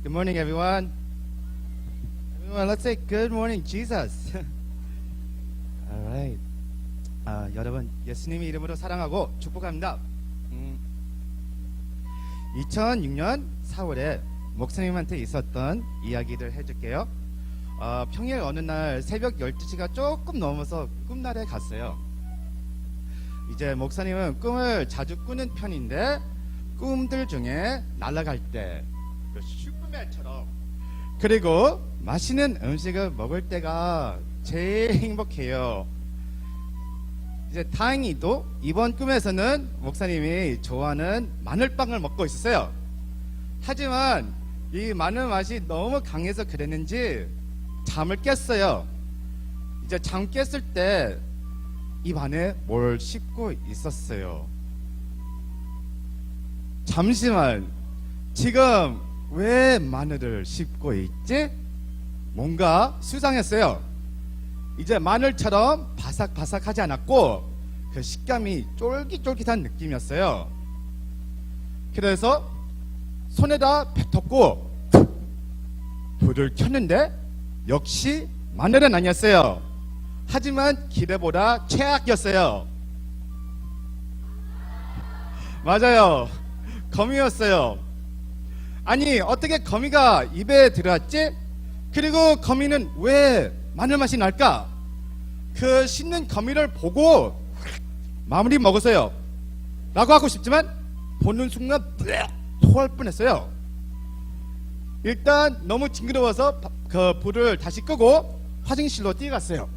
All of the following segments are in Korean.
Good morning, everyone. Everyone, let's say good morning, Jesus. All right. 아, 여러분, 예수님의 이름으로 사랑하고 축복합니다. 음, 2006년 4월에 목사님한테 있었던 이야기를 해줄게요. 어, 평일 어느 날 새벽 12시가 조금 넘어서 꿈날에 갔어요. 이제 목사님은 꿈을 자주 꾸는 편인데 꿈들 중에 날아갈 때 그 슈퍼맨처럼 그리고 맛있는 음식을 먹을 때가 제일 행복해요. 이제 다행히도 이번 꿈에서는 목사님이 좋아하는 마늘빵을 먹고 있었어요. 하지만 이 마늘 맛이 너무 강해서 그랬는지 잠을 깼어요. 이제 잠 깼을 때 입 안에 뭘 씹고 있었어요. 잠시만, 지금 왜 마늘을 씹고 있지? 뭔가 수상했어요. 이제 마늘처럼 바삭바삭하지 않았고 그 식감이 쫄깃쫄깃한 느낌이었어요. 그래서 손에다 뱉었고 불을 켰는데 역시 마늘은 아니었어요. 하지만 기대보다 최악이었어요. 맞아요. 거미였어요. 아니, 어떻게 거미가 입에 들어왔지? 그리고 거미는 왜 마늘 맛이 날까? 그 씹는 거미를 보고 마무리 먹었어요. 라고 하고 싶지만 보는 순간 토할 뻔했어요. 일단 너무 징그러워서 바- 그 불을 다시 끄고 화장실로 뛰어갔어요.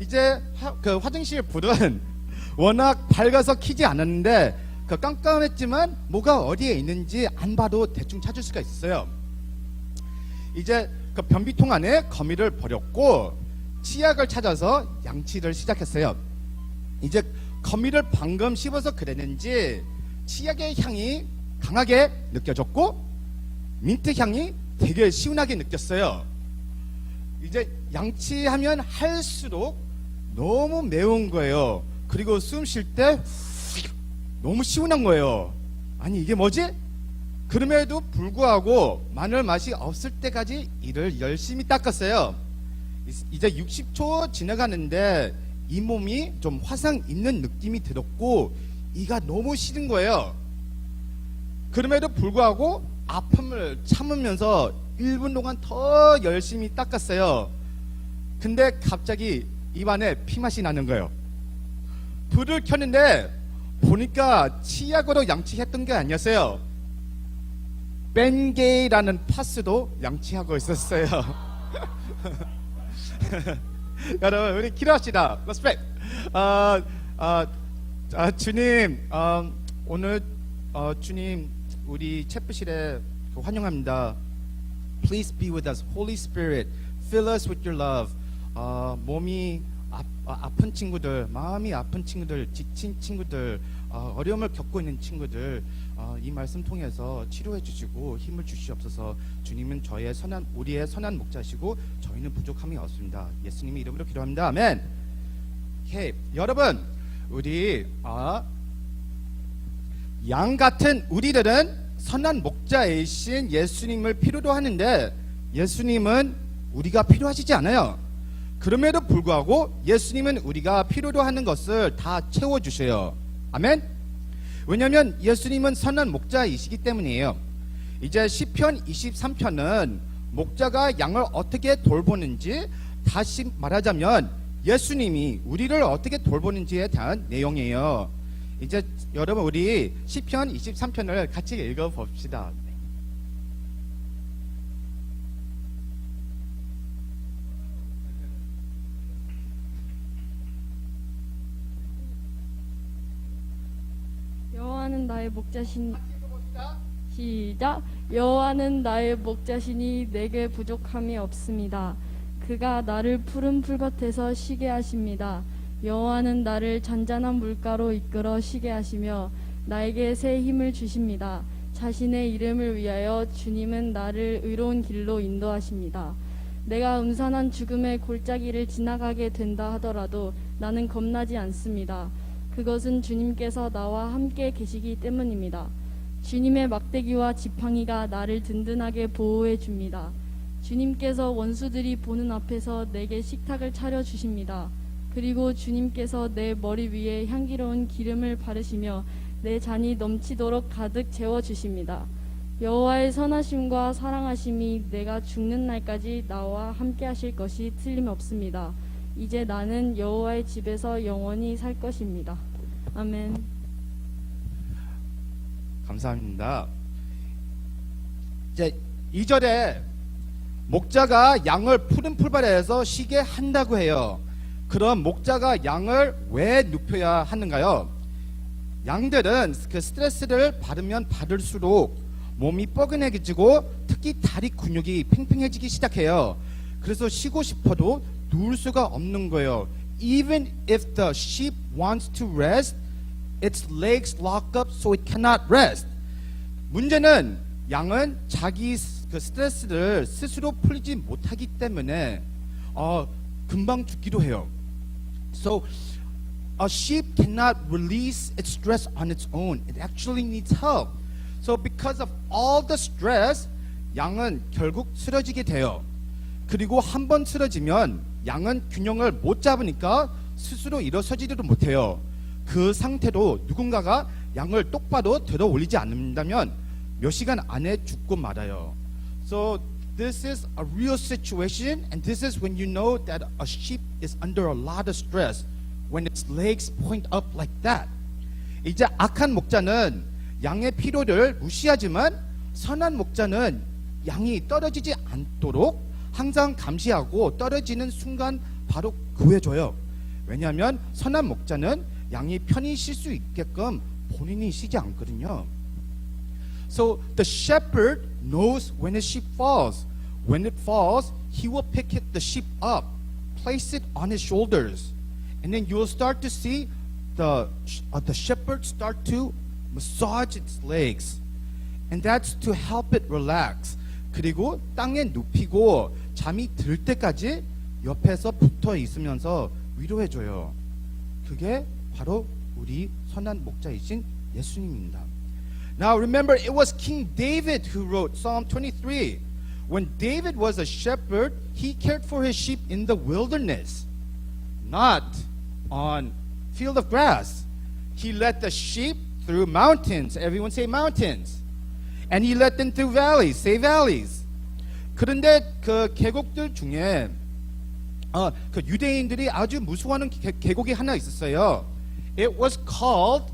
이제 화, 그 화장실 불은 워낙 밝아서 키지 않았는데 그 깜깜했지만 뭐가 어디에 있는지 안 봐도 대충 찾을 수가 있었어요. 이제 그 변비통 안에 거미를 버렸고 치약을 찾아서 양치를 시작했어요. 이제 거미를 방금 씹어서 그랬는지 치약의 향이 강하게 느껴졌고 민트 향이 되게 시원하게 느꼈어요. 이제 양치하면 할수록 너무 매운 거예요. 그리고 숨 쉴때 너무 시원한 거예요. 아니 이게 뭐지? 그럼에도 불구하고 마늘 맛이 없을 때까지 이를 열심히 닦았어요. 이- 이제 60초 지나가는데 이 몸이 좀 화상 있는 느낌이 들었고 이가 너무 싫은 거예요. 그럼에도 불구하고 아픔을 참으면서 1분 동안 더 열심히 닦았어요. 근데 갑자기 입안에 피맛이 나는 거예요. 불을 켰는데 보니까 치약으로 양치했던 게 아니었어요. 벤게이라는 파스도 양치하고 있었어요. 여러분 우리 기도합시다. Pray. 아, 아, 아, 주님 어, 오늘 어, 주님 우리 채프실에 환영합니다. Please be with us, Holy Spirit. Fill us with your love. 어, 몸이 아, 아, 아픈 친구들, 마음이 아픈 친구들, 지친 친구들, 어, 어려움을 겪고 있는 친구들, 어, 이 말씀 통해서 치료해 주시고 힘을 주시옵소서. 주님은 저의 선한 우리의 선한 목자시고 저희는 부족함이 없습니다. 예수님의 이름으로 기도합니다. 아멘. 오케이. 여러분, 우리 아, 양 같은 우리들은 선한 목자이신 예수님을 필요로 하는데 예수님은 우리가 필요하시지 않아요. 그럼에도 불구하고 예수님은 우리가 필요로 하는 것을 다 채워 주셔요. 아멘. 왜냐하면 예수님은 선한 목자이시기 때문이에요. 이제 시편 23편은 목자가 양을 어떻게 돌보는지 다시 말하자면 예수님이 우리를 어떻게 돌보는지에 대한 내용이에요. 이제 여러분 우리 시편 23편을 같이 읽어 봅시다. 여호와는 목자신 시작 여호와는 나의 목자시니 내게 부족함이 없습니다. 그가 나를 푸른 풀밭에서 쉬게 하십니다. 여호와는 나를 잔잔한 물가로 이끌어 쉬게 하시며 나에게 새 힘을 주십니다. 자신의 이름을 위하여 주님은 나를 의로운 길로 인도하십니다. 내가 음산한 죽음의 골짜기를 지나가게 된다 하더라도 나는 겁나지 않습니다. 그것은 주님께서 나와 함께 계시기 때문입니다. 주님의 막대기와 지팡이가 나를 든든하게 보호해 줍니다. 주님께서 원수들이 보는 앞에서 내게 식탁을 차려 주십니다. 그리고 주님께서 내 머리 위에 향기로운 기름을 바르시며 내 잔이 넘치도록 가득 채워 주십니다. 여호와의 선하심과 사랑하심이 내가 죽는 날까지 나와 함께 하실 것이 틀림없습니다. 이제 나는 여호와의 집에서 영원히 살 것입니다. 아멘. 감사합니다. 이제 2절에 목자가 양을 푸른 풀밭에서 쉬게 한다고 해요. 그럼 목자가 양을 왜 눕혀야 하는가요? 양들은 그 스트레스를 받으면 받을수록 몸이 뻐근해지고 특히 다리 근육이 팽팽해지기 시작해요. 그래서 쉬고 싶어도 누울 수가 없는 거예요. Even if the sheep wants to rest, its legs lock up so it cannot rest. 문제는 양은 자기 스- 그 스트레스를 스스로 풀리지 못하기 때문에 어, 금방 죽기도 해요. So a sheep cannot release its stress on its own. It actually needs help. So because of all the stress, 양은 결국 쓰러지게 돼요. 그리고 한 번 쓰러지면 양은 균형을 못 잡으니까 스스로 일어서지도 못해요. 그 상태로 누군가가 양을 똑바로 들어 올리지 않는다면 몇 시간 안에 죽고 말아요. So this is a real situation and this is when you know that a sheep is under a lot of stress when its legs point up like that. 이제 악한 목자는 양의 필요를 무시하지만 선한 목자는 양이 떨어지지 않도록 항상 감시하고 떨어지는 순간 바로 구해줘요. 왜냐하면 선한 목자는 양이 편히 쉴 수 있게끔 본인이 쉬지 않거든요. So the shepherd knows when his sheep falls. When it falls, he will pick it, the sheep up, place it on his shoulders, and then you will start to see the uh, the shepherd start to massage its legs, and that's to help it relax. 그리고 땅에 눕히고 잠이 들 때까지 옆에서 붙어 있으면서 위로해 줘요. 그게 바로 우리 선한 목자이신 예수님입니다. Now remember, it was King David who wrote Psalm 23. When David was a shepherd, he cared for his sheep in the wilderness, not on field of grass. He led the sheep through mountains. Everyone say mountains. And he led them through valleys. Say valleys. 그런데 그 계곡들 중에 어, 그 유대인들이 아주 무서워하는 계, 계곡이 하나 있었어요. It was called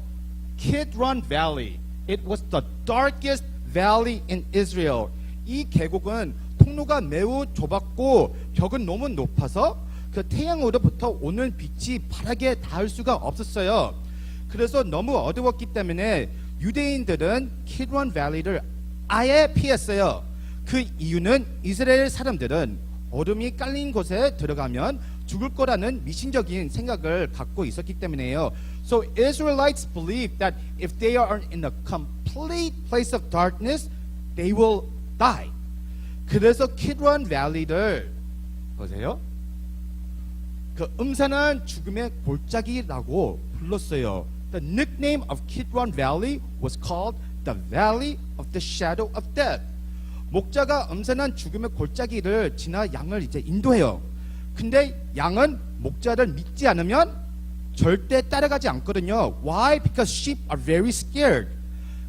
Kidron Valley. It was the darkest valley in Israel. 이 계곡은 통로가 매우 좁았고 벽은 너무 높아서 그 태양으로부터 오는 빛이 바닥에 닿을 수가 없었어요. 그래서 너무 어두웠기 때문에 유대인들은 키드론 밸리를 아예 피했어요. 그 이유는 이스라엘 사람들은 얼음이 깔린 곳에 들어가면 죽을 거라는 미신적인 생각을 갖고 있었기 때문에요. So Israelites believe that if they are in a complete place of darkness, they will die. 그래서 키드론 밸리를 보세요. 그 음산한 죽음의 골짜기라고 불렀어요. The nickname of Kidron Valley was called the Valley of the Shadow of Death. 목자가 음산한 죽음의 골짜기를 지나 양을 이제 인도해요. 근데 양은 목자를 믿지 않으면 절대 따라가지 않거든요. Why? Because sheep are very scared.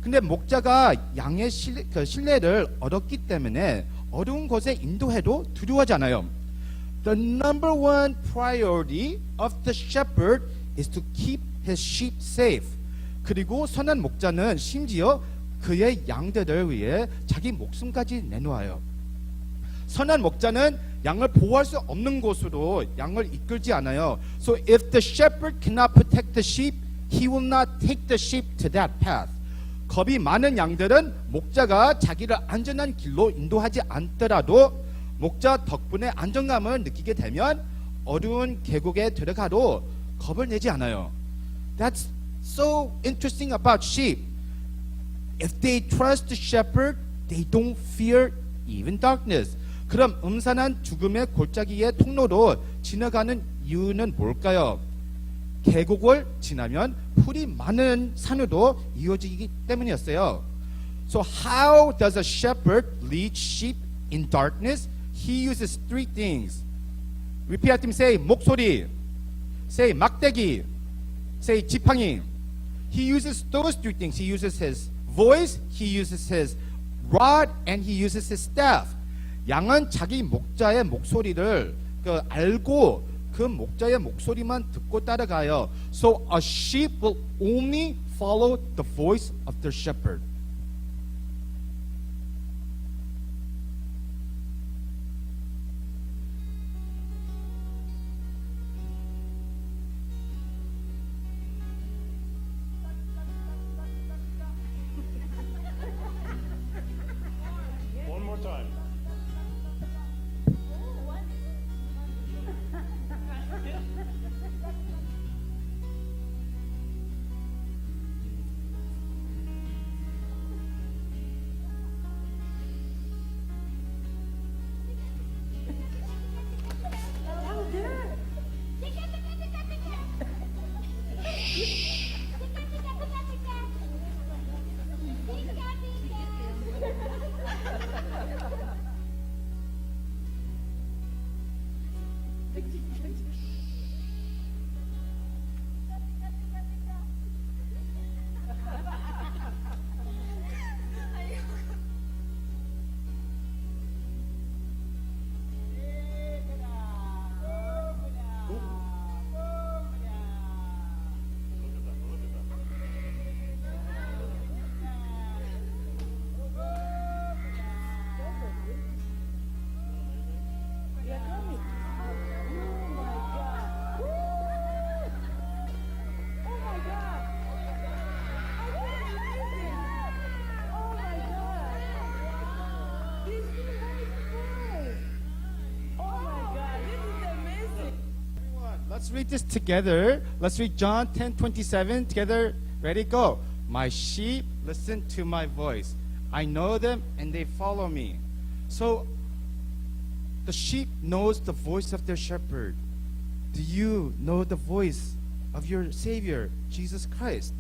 근데 목자가 양의 신뢰, 그 신뢰를 얻었기 때문에 어두운 곳에 인도해도 두려워하지 않아요. The number one priority of the shepherd is to keep his sheep safe. 그리고 선한 목자는 심지어 그의 양들을 위해 자기 목숨까지 내놓아요. 선한 목자는 양을 보호할 수 없는 곳으로 양을 이끌지 않아요. So if the shepherd cannot protect the sheep, he will not take the sheep to that path. 겁이 많은 양들은 목자가 자기를 안전한 길로 인도하지 않더라도 목자 덕분에 안정감을 느끼게 되면 어두운 계곡에 들어가도 겁을 내지 않아요. That's so interesting about sheep. If they trust the shepherd, they don't fear even darkness. 그럼 음산한 죽음의 골짜기의 통로로 지나가는 이유는 뭘까요? 계곡을 지나면 풀이 많은 산으로 이어지기 때문이었어요. So how does a shepherd lead sheep in darkness? He uses three things. Repeat after me. Say 목소리. Say 막대기. Say 지팡이. He uses those three things. He uses his voice, he uses his rod, and he uses his staff. 양은 자기 목자의 목소리를 그 알고 그 목자의 목소리만 듣고 따라가요. So a sheep will only follow the voice of their shepherd. read this together. Let's read John 10 27 together. Ready, go. My sheep listen to my voice. I know them and they follow me. So the sheep knows the voice of their shepherd. Do you know the voice of your Savior, Jesus Christ?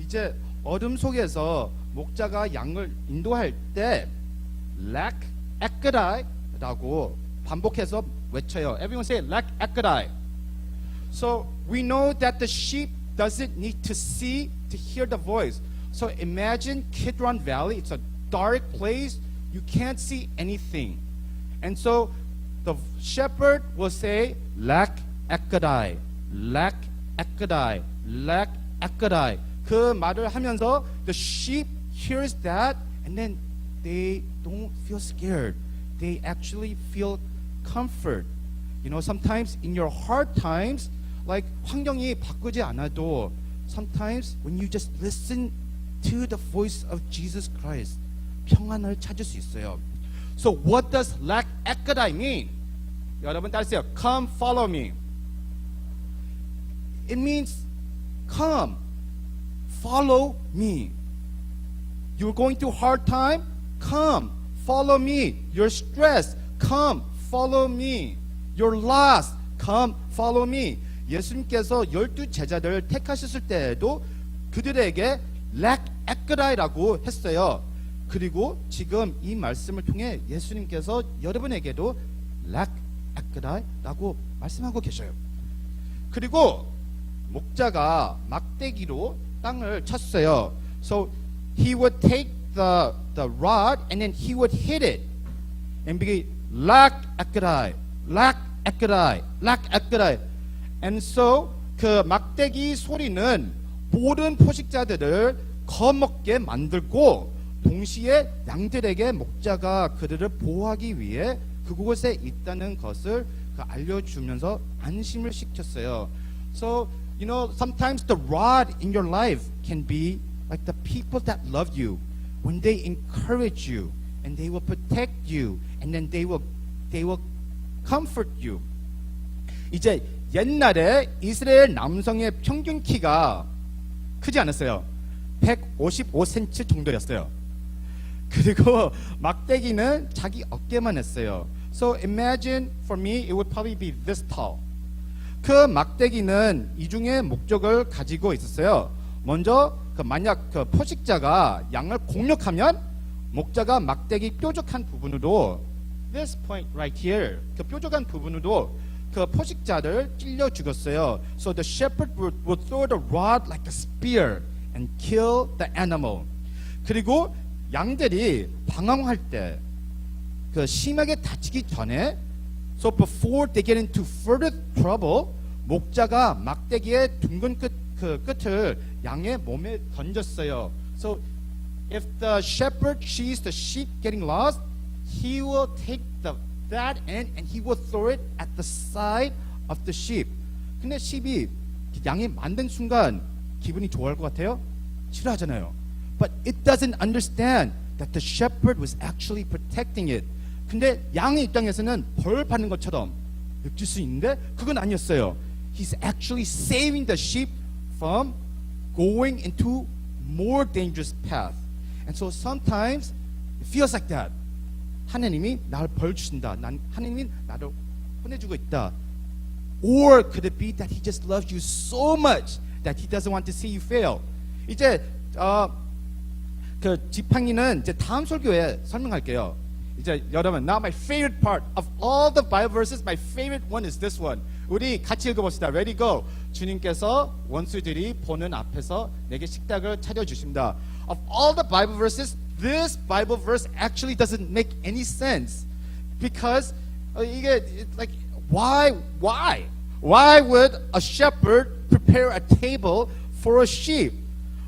이제 어둠 속에서 목자가 양을 인도할 때 락 에크다이라고 반복해서 외쳐요. Everyone say 락 에크다이. So we know that the sheep doesn't need to see to hear the voice. So imagine Kidron Valley. It's a dark place. You can't see anything. And so the shepherd will say, Lak Ekadai, Lak Ekadai, Lak Ekadai. 그 말을 하면서 the sheep hears that and then they don't feel scared. They actually feel comfort. You know, sometimes in your hard times, like 환경이 바꾸지 않아도 sometimes when you just listen to the voice of Jesus Christ, 평안을 찾을 수 있어요. So what does lack ekadai mean? 여러분 따르세요. Come follow me. It means come, follow me. You're going through hard time? Come, follow me. You're stressed? Come, follow me. You're lost? Come, follow me. 예수님께서 열두 제자들을 택하셨을 때에도 그들에게 렉 에크라이라고 했어요. 그리고 지금 이 말씀을 통해 예수님께서 여러분에게도 렉 에크라이라고 말씀하고 계셔요. 그리고 목자가 막대기로 땅을 쳤어요. So he would take the the rod and then he would hit it and be lak akrai, lak akrai, lak akrai. And so 그 막대기 소리는 모든 포식자들을 겁먹게 만들고 동시에 양들에게 목자가 그들을 보호하기 위해 그곳에 있다는 것을 그 알려주면서 안심을 시켰어요. So you know sometimes the rod in your life can be like the people that love you when they encourage you and they will protect you and then they will they will comfort you. 이제 옛날에 이스라엘 남성의 평균 키가 크지 않았어요. 155cm 정도였어요. 그리고 막대기는 자기 어깨만 했어요. So imagine for me it would probably be this tall. 그 막대기는 이중의 목적을 가지고 있었어요. 먼저 그그 만약 그 포식자가 양을 공격하면 목자가 막대기 뾰족한 부분으로 this point right here 그 뾰족한 부분으로 그 포식자를 찔려 죽였어요. So the shepherd would, would throw the rod like a spear and kill the animal. 그리고 양들이 방황할 때 그 심하게 다치기 전에 so before they get into further trouble 목자가 막대기의 둥근 끝 그 끝을 양의 몸에 던졌어요. So if the shepherd sees the sheep getting lost, he will take that end and he will throw it at the side of the sheep. 근데 sheep이 양이 만든 순간 기분이 좋아할 것 같아요? 싫어하잖아요. But it doesn't understand that the shepherd was actually protecting it. 근데 양의 입장에서는 벌 받는 것처럼 느낄 수 있는데 그건 아니었어요. He's actually saving the sheep from going into more dangerous path. And so sometimes it feels like that. 하나님이 나를 벌 주신다. 난 하나님이 나를 혼내주고 있다. Or could it be that he just loves you so much that he doesn't want to see you fail? 이제 어, 그 지팡이는 이제 다음 설교에 설명할게요. 이제 여러분, now my favorite part of all the Bible verses, my favorite one is this one. 우리 같이 읽어봅시다. Ready, go. 주님께서 원수들이 보는 앞에서 내게 식탁을 차려 주십니다. Of all the Bible verses, this Bible verse actually doesn't make any sense because 어, 이게 it's like why why why would a shepherd prepare a table for a sheep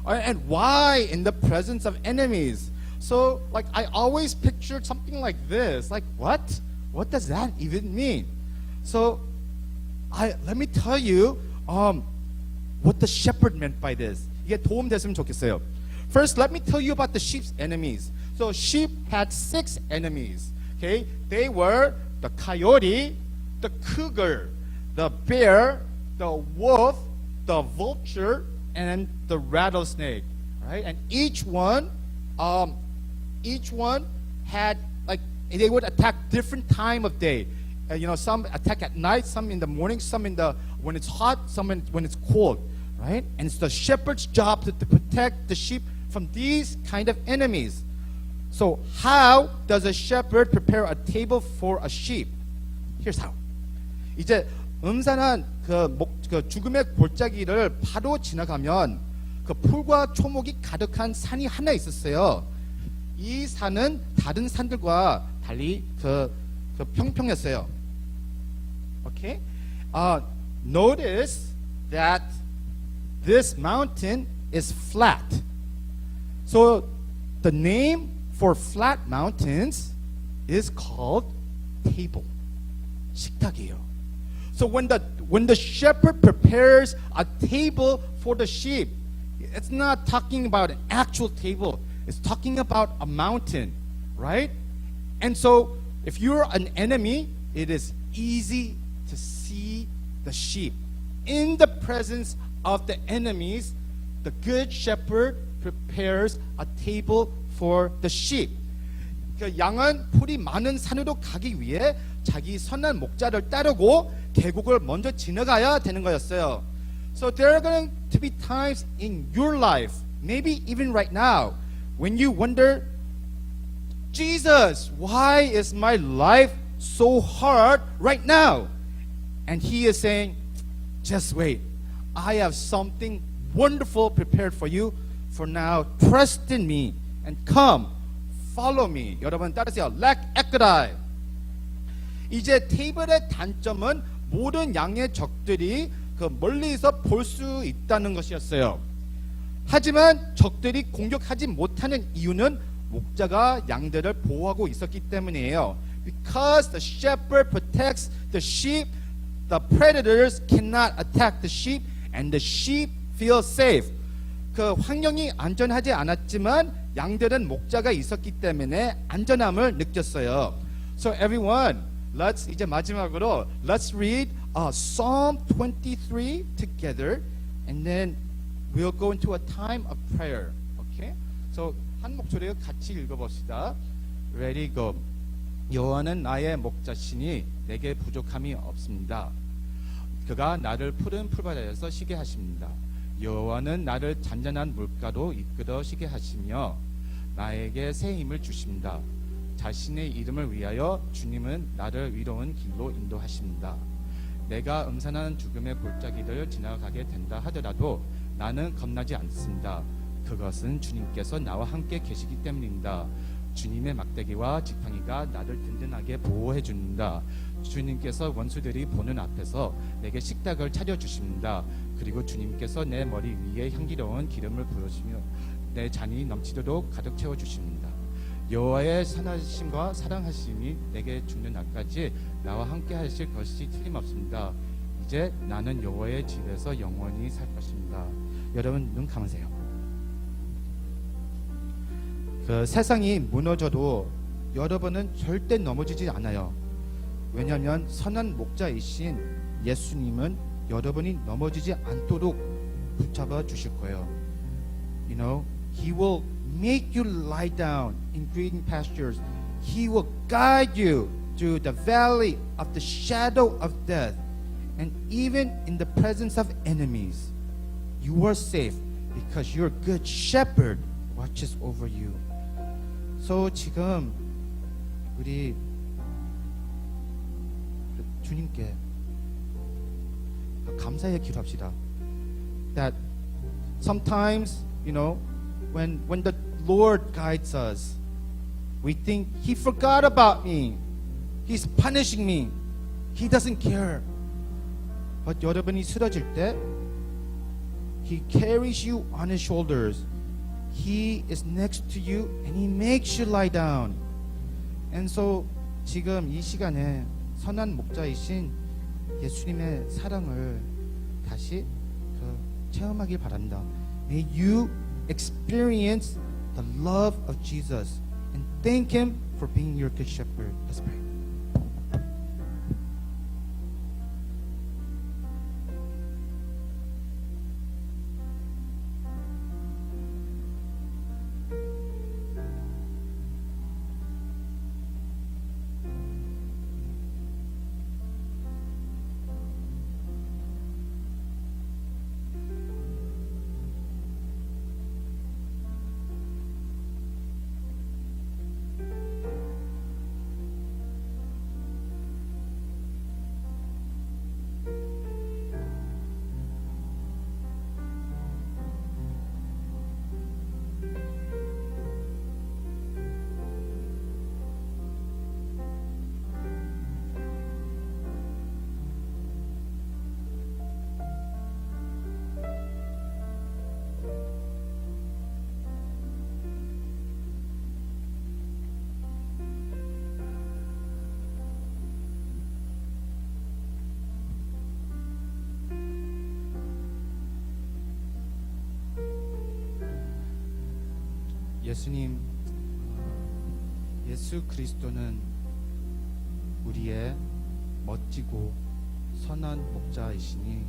Uh, and why in the presence of enemies so like i always pictured something like this like what what does that even mean so i let me tell you um, what the shepherd meant by this 이게 도움 됐으면 좋겠어요 first let me tell you about the sheep's enemies. So sheep had six enemies okay? They were the coyote the cougar the bear the wolf the vulture and the rattlesnake right? And each one um, each one had like they would attack different time of day. Uh, you know some attack at night some in the morning some in the when it's hot some in, when it's cold right? And it's the shepherd's job to, to protect the sheep from these kind of enemies so how does a shepherd prepare a table for a sheep here's how 이제 음산한 그, 목, 그 죽음의 골짜기를 바로 지나가면 그 풀과 초목이 가득한 산이 하나 있었어요. 이 산은 다른 산들과 달리 그, 그 평평했어요. Okay? Uh, notice that this mountain is flat. So the name for flat mountains is called table. 식탁이에요. So when the when the shepherd prepares a table for the sheep, it's not talking about an actual table. It's talking about a mountain, right? And so if you're an enemy, it is easy to see the sheep. In the presence of the enemies, the good shepherd prepares a table for the sheep. 그 양은 풀이 많은 산으로 가기 위해 자기 선한 목자를 따르고 계곡을 먼저 지나가야 되는 거였어요. So there are going to be times in your life, maybe even right now, when you wonder, Jesus, why is my life so hard right now? And he is saying, just wait. I have something wonderful prepared for you. For now, trust in me and come, follow me. 여러분 따르세요. 렉 에크라이. 이제 테이블의 단점은 모든 양의 적들이 그 멀리서 볼 수 있다는 것이었어요. 하지만 적들이 공격하지 못하는 이유는 목자가 양들을 보호하고 있었기 때문이에요. Because the shepherd protects the sheep, the predators cannot attack the sheep and the sheep feel safe. 그 환경이 안전하지 않았지만 양들은 목자가 있었기 때문에 안전함을 느꼈어요. So everyone, let's 이제 마지막으로 let's read uh, Psalm 23 together, and then we'll go into a time of prayer. Okay? So 한 목소리로 같이 읽어봅시다. Ready go. 여호와는 나의 목자시니 내게 부족함이 없습니다. 그가 나를 푸른 풀바다에서 쉬게 하십니다. 여호와는 나를 잔잔한 물가로 이끌어시게 하시며 나에게 새 힘을 주십니다. 자신의 이름을 위하여 주님은 나를 위로운 길로 인도하십니다. 내가 음산한 죽음의 골짜기를 지나가게 된다 하더라도 나는 겁나지 않습니다. 그것은 주님께서 나와 함께 계시기 때문입니다. 주님의 막대기와 지팡이가 나를 든든하게 보호해 줍니다. 주님께서 원수들이 보는 앞에서 내게 식탁을 차려 주십니다. 그리고 주님께서 내 머리 위에 향기로운 기름을 부으시며 내 잔이 넘치도록 가득 채워 주십니다. 여호와의 선하심과 사랑하심이 내게 죽는 날까지 나와 함께 하실 것이 틀림없습니다. 이제 나는 여호와의 집에서 영원히 살 것입니다. 여러분 눈 감으세요. 그 세상이 무너져도 여러분은 절대 넘어지지 않아요. 왜냐하면 선한 목자이신 예수님은 여러분이 넘어지지 않도록 붙잡아 주실 거예요. You know, He will make you lie down in green pastures. He will guide you through the valley of the shadow of death. And even in the presence of enemies, you are safe because your good shepherd watches over you. So 지금 우리 주님께 감사의 기도합시다. That sometimes, you know, when when the Lord guides us, we think He forgot about me. He's punishing me. He doesn't care. But 여러분이 쓰러질 때, He carries you on His shoulders. He is next to you and He makes you lie down. And so 지금 이 시간에 선한 목자이신 예수님의 사랑을 다시 그 체험하길 바랍니다. May you experience the love of Jesus and thank Him for being your good shepherd. Let's pray. 예수님, 어, 예수 그리스도는 우리의 멋지고 선한 목자이시니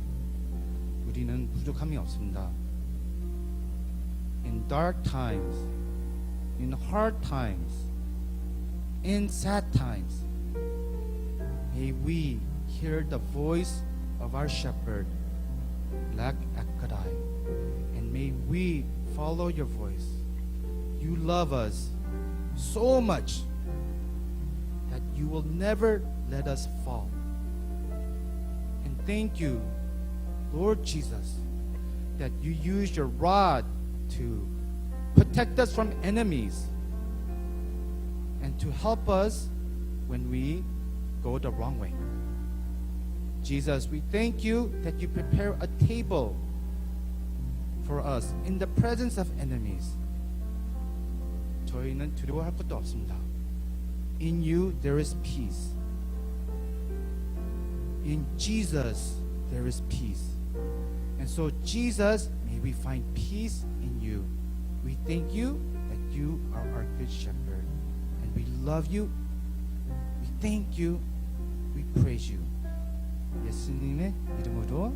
우리는 부족함이 없습니다. In dark times, in hard times, in sad times, may we hear the voice of our shepherd, Lak Akadai, and may we follow your voice. You love us so much that you will never let us fall. And thank you, Lord Jesus, that you use your rod to protect us from enemies and to help us when we go the wrong way. Jesus, we thank you that you prepare a table for us in the presence of enemies. 저희는 두려워할 것도 없습니다. In you there is peace. In Jesus there is peace. And so Jesus, may we find peace in you. We thank you that you are our good shepherd. And we love you. We thank you. We praise you. 예수님의 이름으로